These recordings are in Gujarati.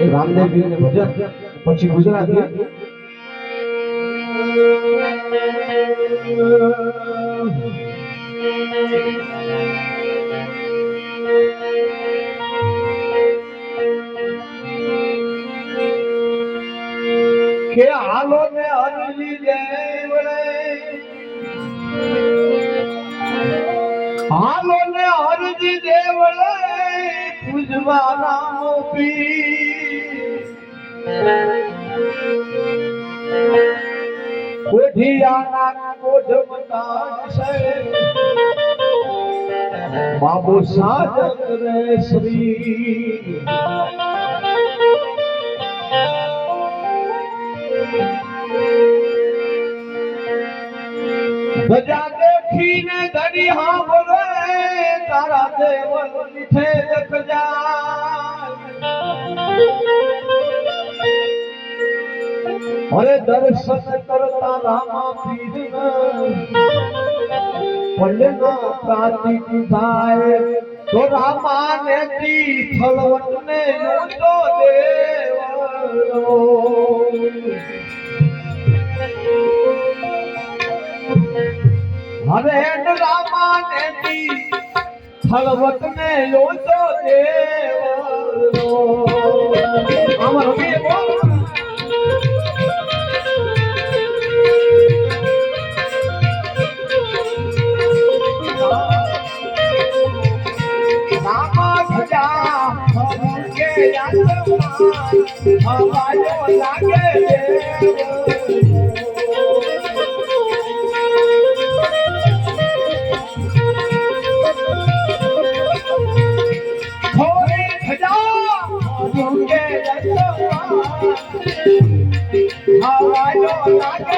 એ રામદેવજી ને ભજન, પછી ગુજરાતી. કે હાલો ને અરજી દેવળે હાલો ને અરજી દેવળે પૂજવા નામ પી કોઠિયાના કોઠ મતાશે બાબુ સાજક રે શ્રી. ધજા દેખીને ધરી હાંભળે તારા દેવ મીઠે દેખ અરે દર્શન કરતા રામા પીર પલ્લના પ્રાતિક થાય. તો રામા ને તીથલવટ ને ઊંચો દેવ હવે રામાને દી હળવત ને લોચો દેવલો અમારો લાગે. હવાયો લાગે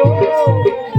Oh,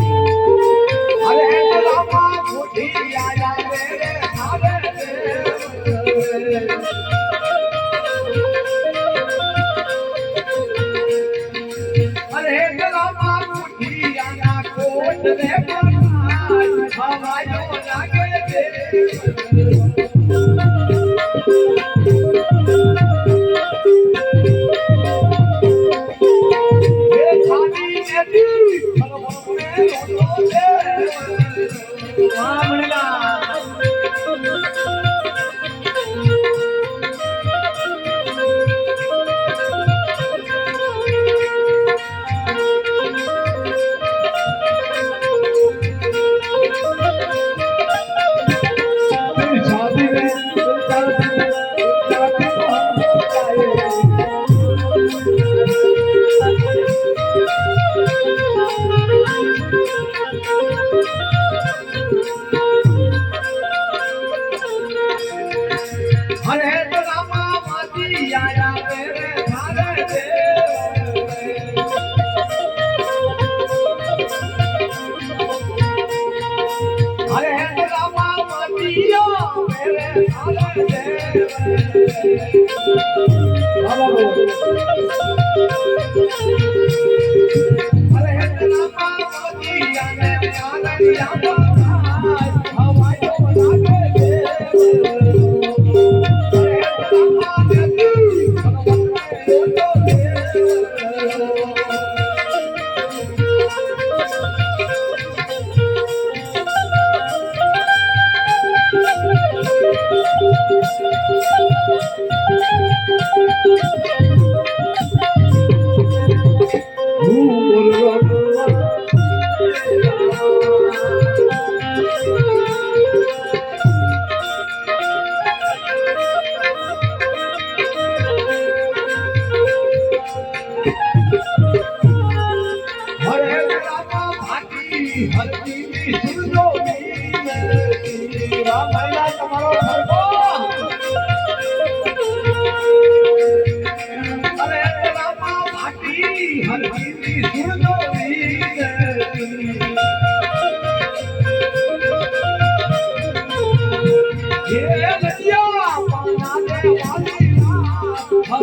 Yeah.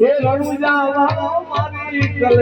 હે રણુજા મારી કલે